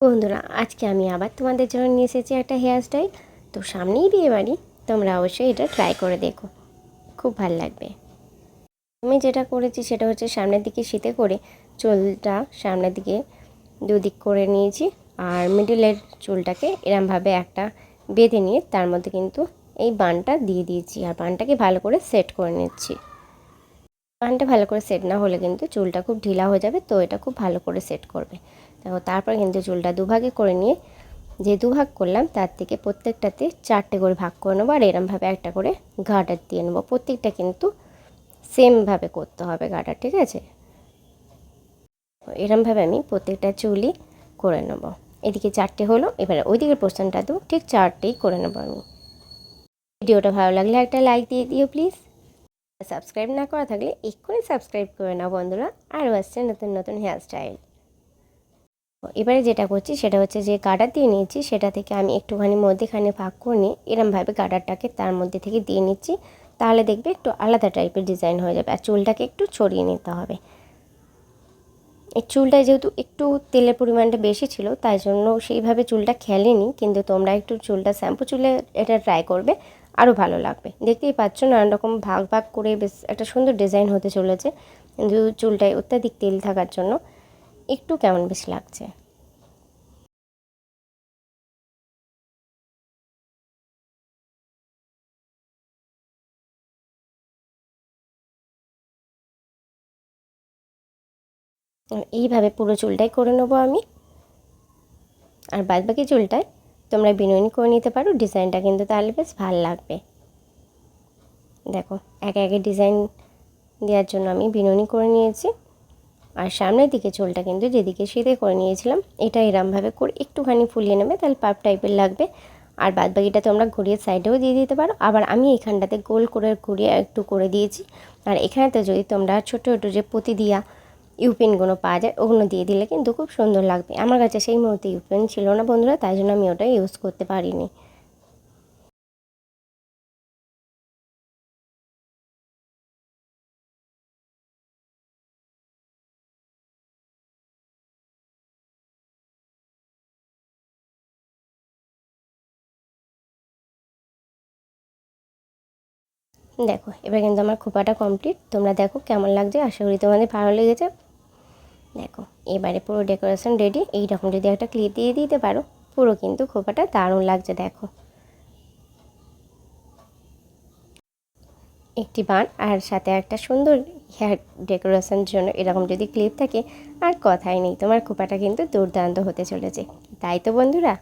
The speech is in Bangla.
বন্ধুরা, আজকে আমি আবার তোমাদের জন্য নিয়ে এসেছি একটা হেয়ার স্টাইল তো সামনেই বিয়ে বাড়ি, তোমরা অবশ্যই এটা ট্রাই করে দেখো। খুব ভালো লাগবে। আমি যেটা করেছি সেটা হচ্ছে সামনের দিকে শীতে করে চুলটা সামনের দিকে দুদিক করে নিয়েছি আর মিডিলের চুলটাকে এরমভাবে একটা বেঁধে নিয়ে তার মধ্যে কিন্তু এই বানটা দিয়ে দিয়েছি আর বানটাকে ভালো করে সেট করে নিচ্ছি। বানটা ভালো করে সেট না হলে কিন্তু চুলটা খুব ঢিলা হয়ে যাবে, তো এটা খুব ভালো করে সেট করবে। দেখো, তারপর কিন্তু চুলটা দুভাগে করে নিয়ে যে দুভাগ করলাম, তার থেকে প্রত্যেকটাতে চারটে করে ভাগ করে নেব আর এরমভাবে একটা করে গার্ডার দিয়ে নেব। প্রত্যেকটা কিন্তু সেমভাবে করতে হবে গার্ডার, ঠিক আছে? এরমভাবে আমি প্রত্যেকটা চুলই করে নেব। এদিকে চারটে হলো, এবারে ওই দিকের পোর্শনটাতেও ঠিক চারটেই করে নেব আমি। ভিডিওটা ভালো লাগলে একটা লাইক দিয়ে দিও, প্লিজ। সাবস্ক্রাইব না করা থাকলে এক্ষুনি সাবস্ক্রাইব করে নাও বন্ধুরা। আরও আসছে নতুন নতুন হেয়ার স্টাইল এবারে যেটা করছি সেটা হচ্ছে যে গার্ডার দিয়ে নিয়েছি, সেটা থেকে আমি একটুখানি মধ্যেখানে ভাগ করে নিয়ে এরমভাবে গার্ডারটাকে তার মধ্যে থেকে দিয়ে নিচ্ছি। তাহলে দেখবে একটু আলাদা টাইপের ডিজাইন হয়ে যাবে আর চুলটাকে একটু ছড়িয়ে নিতে হবে। এই চুলটায় যেহেতু একটু তেলের পরিমাণটা বেশি ছিল, তাই জন্য সেইভাবে চুলটা খেলেনি, কিন্তু তোমরা একটু চুলটা শ্যাম্পু চুলে এটা ট্রাই করবে। আরও ভালো লাগবে। দেখতেই পাচ্ছ নানান রকম ভাগ ভাগ করে বেশ একটা সুন্দর ডিজাইন হতে চলেছে। কিন্তু চুলটায় অত্যাধিক তেল থাকার জন্য একটু কেমন বেশ লাগছে? এইভাবে পুরো চুলটাই করে নেব আমি। আর বাদ বাকি চুলটায় তোমরা বিনুনি করে নিতে পারো, ডিজাইনটা কিন্তু তাহলে বেশ ভালো লাগবে। দেখো, একে একে ডিজাইন দেওয়ার জন্য আমি বিনুনি করে নিয়েছি। আর সামনের দিকে চুলটা কিন্তু যেদিকে সিধে করে নিয়েছিলাম, এটা এরমভাবে করে একটুখানি ফুলিয়ে নেবে, তাহলে পাপ টাইপের লাগবে। আর বাদ বাকিটা তোমরা ঘুরিয়ে সাইডেও দিয়ে দিতে পারো। আবার আমি এখানটাতে গোল করে, ঘুরিয়ে একটু করে দিয়েছি। আর এখানেতে যদি তোমরা ছোটো ছোটো যে পুঁতি দিয়া ইউপেনগুলো পাওয়া যায়, ওগুলো দিয়ে দিলে কিন্তু খুব সুন্দর লাগবে। আমার কাছে সেই মুহূর্তে ইউপেন ছিল না বন্ধুরা, তাই জন্য আমি ওটা ইউজ করতে পারিনি। দেখো, এবার কিন্তু আমার খোপাটা কমপ্লিট তোমরা দেখো কেমন লাগছে, আশা করি তোমাদের ভালো লেগেছে। দেখো, এবারে পুরো ডেকোরেশন রেডি এইরকম যদি একটা ক্লিপ দিয়ে দিতে পারো, পুরো কিন্তু খোপাটা দারুণ লাগছে, দেখো। একটি বান আর সাথে একটা সুন্দর হেয়ার ডেকোরেশনের জন্য এরকম যদি ক্লিপ থাকে, আর কথাই নেই, তোমার খোপাটা কিন্তু দুর্দান্ত হতে চলেছে। তাই তো বন্ধুরা